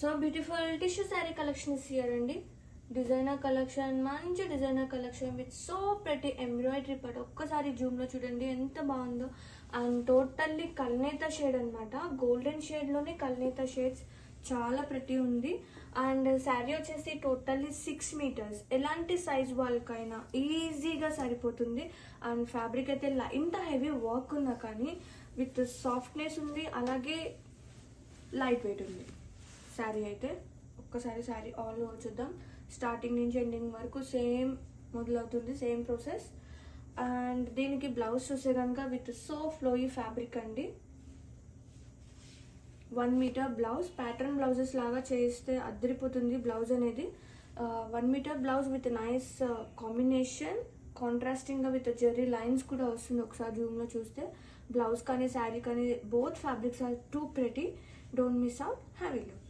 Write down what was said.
So beautiful tissue sari collection అండి designer collection మంచి designer collection with so pretty embroidery part ఒక్కసారి జూమ్లో చూడండి ఎంత బాగుందో. అండ్ టోటల్లీ కల్నేత షేడ్ అనమాట గోల్డెన్ షేడ్లోనే కల్నేత షేడ్స్ చాలా ప్రతి ఉంది. అండ్ శారీ వచ్చేసి టోటల్లీ సిక్స్ మీటర్స్ ఎలాంటి సైజ్ వాళ్ళకైనా ఈజీగా సరిపోతుంది. అండ్ ఫ్యాబ్రిక్ అయితే ఇంత హెవీ వర్క్ ఉన్నా కానీ విత్ సాఫ్ట్నెస్ ఉంది అలాగే లైట్ వెయిట్ ఉంది. శారీ అయితే ఒక్కసారి శారీ ఆల్ ఓవర్ చూద్దాం. స్టార్టింగ్ నుంచి ఎండింగ్ వరకు సేమ్ మొదలవుతుంది సేమ్ ప్రాసెస్ అండ్ దీనికి బ్లౌజ్ చూసే కనుక విత్ సో ఫ్లోయీ ఫ్యాబ్రిక్ అండి. One metre blouse pattern blouses లాగా చేస్తే అద్దరిపోతుంది బ్లౌజ్ అనేది. One metre blouse with nice combination కాంట్రాస్టింగ్గా with zari lines కూడా వస్తుంది ఒకసారి జూమ్లో చూస్తే. బ్లౌజ్ కానీ శారీ కానీ both fabrics are too pretty don't miss out have look